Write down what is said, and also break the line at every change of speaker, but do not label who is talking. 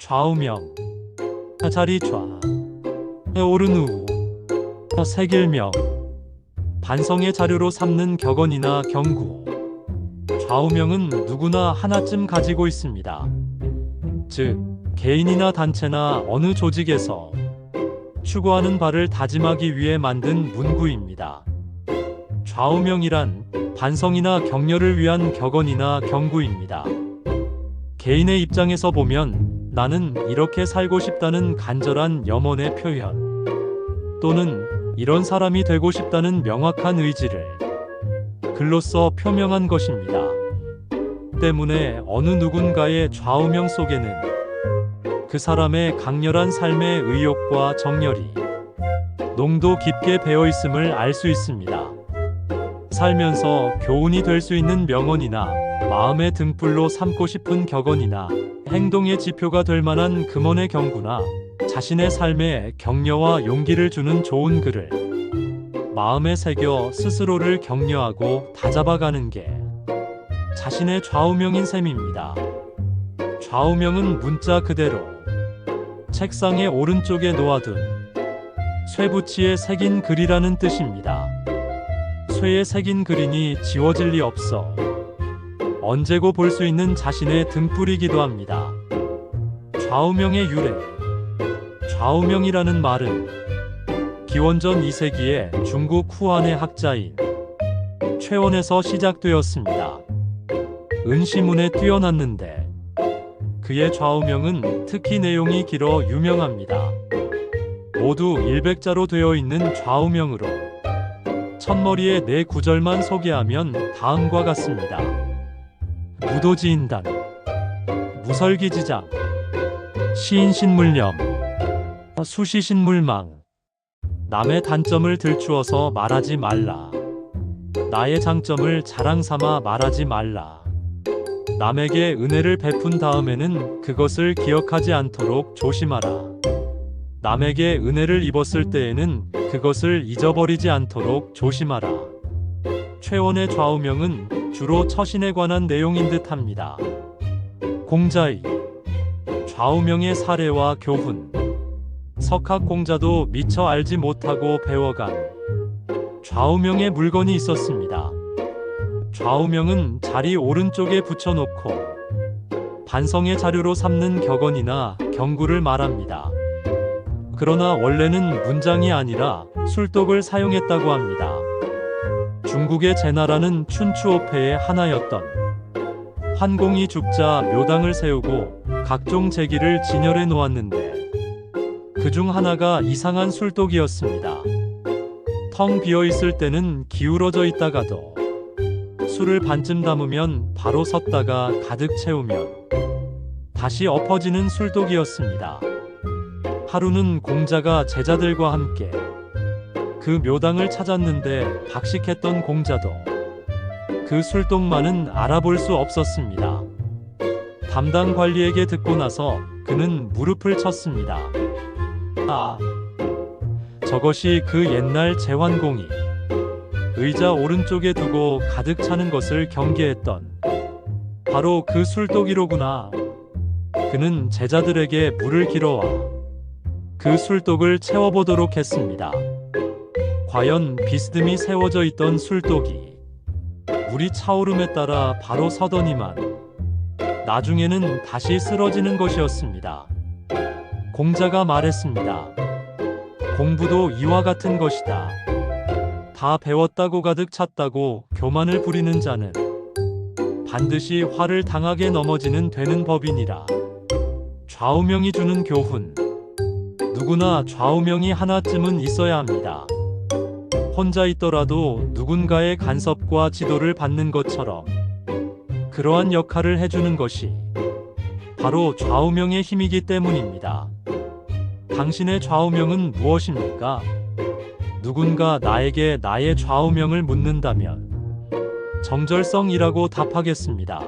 좌우명 자리 좌 오른 우 색일명 반성의 자료로 삼는 격언이나 경구 좌우명은 누구나 하나쯤 가지고 있습니다. 즉 개인이나 단체나 어느 조직에서 추구하는 바를 다짐하기 위해 만든 문구입니다. 좌우명이란 반성이나 격려를 위한 격언이나 경구입니다. 개인의 입장에서 보면 나는 이렇게 살고 싶다는 간절한 염원의 표현 또는 이런 사람이 되고 싶다는 명확한 의지를 글로써 표명한 것입니다. 때문에 어느 누군가의 좌우명 속에는 그 사람의 강렬한 삶의 의욕과 정열이 농도 깊게 배어 있음을 알 수 있습니다. 살면서 교훈이 될 수 있는 명언이나 마음의 등불로 삼고 싶은 격언이나 행동의 지표가 될 만한 금원의 경구나 자신의 삶에 격려와 용기를 주는 좋은 글을 마음에 새겨 스스로를 격려하고 다잡아가는 게 자신의 좌우명인 셈입니다. 좌우명은 문자 그대로 책상의 오른쪽에 놓아둔 쇠붙이에 새긴 글이라는 뜻입니다. 쇠에 새긴 글이니 지워질 리 없어 언제고 볼 수 있는 자신의 등불이기도 합니다. 좌우명의 유래 좌우명이라는 말은 기원전 2세기에 중국 후한의 학자인 최원에서 시작되었습니다. 은시문에 뛰어났는데 그의 좌우명은 특히 내용이 길어 유명합니다. 모두 100자로 되어 있는 좌우명으로 첫머리에 네 구절만 소개하면 다음과 같습니다. 무도지인단 무설기지장 시인신물념 수시신물망. 남의 단점을 들추어서 말하지 말라. 나의 장점을 자랑 삼아 말하지 말라. 남에게 은혜를 베푼 다음에는 그것을 기억하지 않도록 조심하라. 남에게 은혜를 입었을 때에는 그것을 잊어버리지 않도록 조심하라. 최원의 좌우명은 주로 처신에 관한 내용인 듯 합니다. 공자의 좌우명의 사례와 교훈 석학 공자도 미처 알지 못하고 배워간 좌우명의 물건이 있었습니다. 좌우명은 자리 오른쪽에 붙여놓고 반성의 자료로 삼는 격언이나 경구를 말합니다. 그러나 원래는 문장이 아니라 술독을 사용했다고 합니다. 중국의 제나라는 춘추오패의 하나였던 환공이 죽자 묘당을 세우고 각종 제기를 진열해 놓았는데 그 중 하나가 이상한 술독이었습니다. 텅 비어 있을 때는 기울어져 있다가도 술을 반쯤 담으면 바로 섰다가 가득 채우면 다시 엎어지는 술독이었습니다. 하루는 공자가 제자들과 함께 그 묘당을 찾았는데 박식했던 공자도 그 술독만은 알아볼 수 없었습니다. 담당 관리에게 듣고 나서 그는 무릎을 쳤습니다. 아, 저것이 그 옛날 제환공이 의자 오른쪽에 두고 가득 차는 것을 경계했던 바로 그 술독이로구나. 그는 제자들에게 물을 길어와 그 술독을 채워보도록 했습니다. 과연 비스듬히 세워져 있던 술독이 물이 차오름에 따라 바로 서더니만 나중에는 다시 쓰러지는 것이었습니다. 공자가 말했습니다. 공부도 이와 같은 것이다. 다 배웠다고 가득 찼다고 교만을 부리는 자는 반드시 화를 당하게 넘어지는 되는 법이니라. 좌우명이 주는 교훈. 누구나 좌우명이 하나쯤은 있어야 합니다. 혼자 있더라도 누군가의 간섭과 지도를 받는 것처럼 그러한 역할을 해주는 것이 바로 좌우명의 힘이기 때문입니다. 당신의 좌우명은 무엇입니까? 누군가 나에게 나의 좌우명을 묻는다면 정절성이라고 답하겠습니다.